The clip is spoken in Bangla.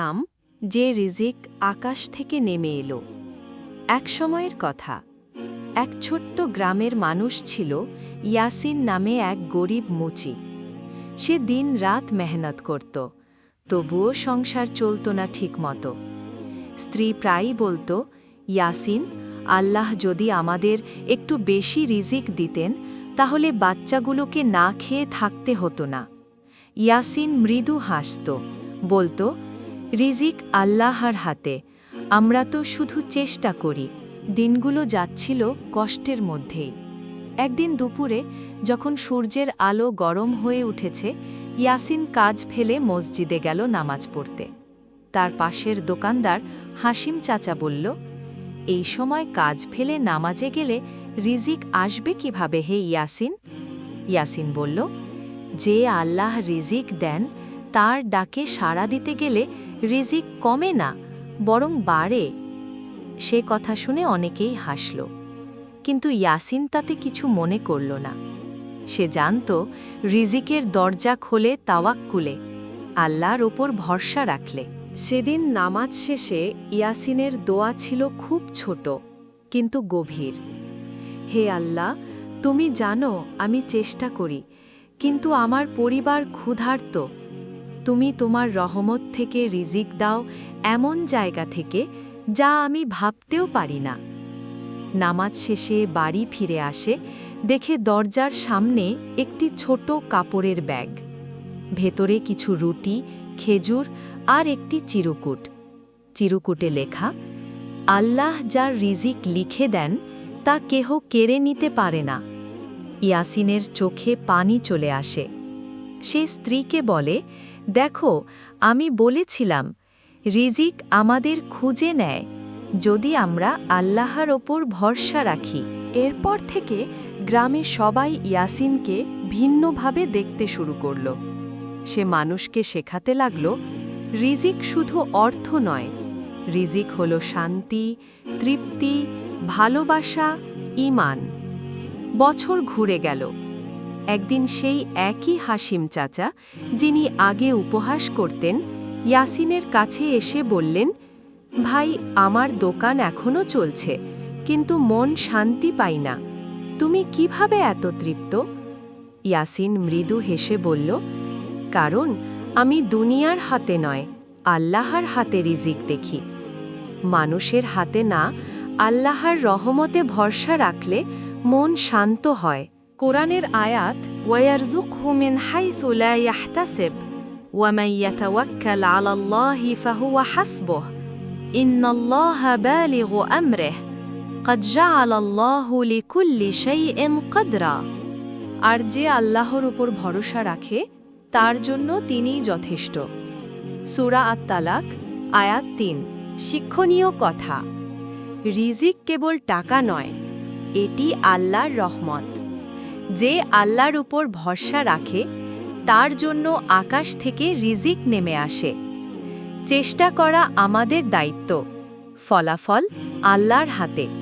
নাম, যে রিজিক আকাশ থেকে নেমে এলো। এক সময়ের কথা, এক ছোট্ট গ্রামের মানুষ ছিল ইয়াসিন নামে এক গরিব মুচি। সে দিন রাত মেহনত করত, তবুও সংসার চলত না ঠিকমতো। স্ত্রী প্রায়ই বলতো, ইয়াসিন, আল্লাহ যদি আমাদের একটু বেশি রিজিক দিতেন, তাহলে বাচ্চাগুলোকে না খেয়ে থাকতে হতো না। ইয়াসিন মৃদু হাসত, বলতো রিজিক আল্লাহর হাতে। আমরা তো শুধু চেষ্টা করি। দিনগুলো যাচ্ছিল কষ্টের মধ্যেই। একদিন দুপুরে যখন সূর্যের আলো গরম হয়ে উঠেছে, ইয়াসিন কাজ ফেলে মসজিদে গেল নামাজ পড়তে। তার পাশের দোকানদার হাসিম চাচা বলল, এই সময় কাজ ফেলে নামাজে গেলে রিজিক আসবে কীভাবে হে ইয়াসিন? ইয়াসিন বলল, যে আল্লাহ রিজিক দেন তার ডাকে সাড়া দিতে গেলে রিজিক কমে না, বরং বাড়ে। সে কথা শুনে অনেকেই হাসল। কিন্তু ইয়াসিন তাতে কিছু মনে করল না। সে জানত রিজিকের দরজা খোলে তাওয়াক্কুলে, আল্লাহর ওপর ভরসা রাখলে। সেদিন নামাজ শেষে ইয়াসিনের দোয়া ছিল খুব ছোট, কিন্তু গভীর। হে আল্লাহ, তুমি জানো আমি চেষ্টা করি, কিন্তু আমার পরিবার ক্ষুধার্ত তুমি তোমার রহমত থেকে রিজিক দাও এমন জায়গা থেকে যা আমি ভাবতেও পারি না। নামাজ শেষে বাড়ি ফিরে আসে, দেখে দরজার সামনে একটি ছোট কাপড়ের ব্যাগ। ভেতরে কিছু রুটি, খেজুর আর একটি চিরকুট। চিরকুটে লেখা, আল্লাহ যার রিজিক লিখে দেন, তা কেহ কেড়ে নিতে পারে না। ইয়াসিনের চোখে পানি চলে আসে। সে স্ত্রীকে বলে দেখো, আমি বলেছিলাম, রিজিক আমাদের খুঁজে নেয় যদি আমরা আল্লাহর ওপর ভরসা রাখি। এরপর থেকে গ্রামে সবাই ইয়াসিনকে ভিন্নভাবে দেখতে শুরু করল। সে মানুষকে শেখাতে লাগল, রিজিক শুধু অর্থ নয়, রিজিক হল শান্তি, তৃপ্তি, ভালোবাসা, ইমান। বছর ঘুরে গেল। একদিন সেই একই হাসিম চাচা, যিনি আগে উপহাস করতেন, ইয়াসিনের কাছে এসে বললেন, ভাই, আমার দোকান এখনও চলছে, কিন্তু মন শান্তি পাই না। তুমি কীভাবে এত তৃপ্ত? ইয়াসিন মৃদু হেসে বলল, কারণ আমি দুনিয়ার হাতে নয়, আল্লাহর হাতে রিজিক দেখি। মানুষের হাতে না, আল্লাহর রহমতে ভরসা রাখলে মন শান্ত হয়। কোরআনের আয়াত ويرزقه من حيث لا يحتسب ومن يتوكل على الله فهو حسبه ان الله بالغ امره قد جعل الله لكل شيء قدرا আর যে আল্লাহর উপর ভরসা রাখে তার জন্য তিনিই যথেষ্ট সুরা আত তালাক আয়াত তিন শিক্ষণীয় কথা রিজিক কেবল টাকা নয় এটি আল্লাহর রহমত যে আল্লাহর উপর ভরসা রাখে, তার জন্য আকাশ থেকে রিজিক নেমে আসে। চেষ্টা করা আমাদের দায়িত্ব। ফলাফল আল্লাহর হাতে।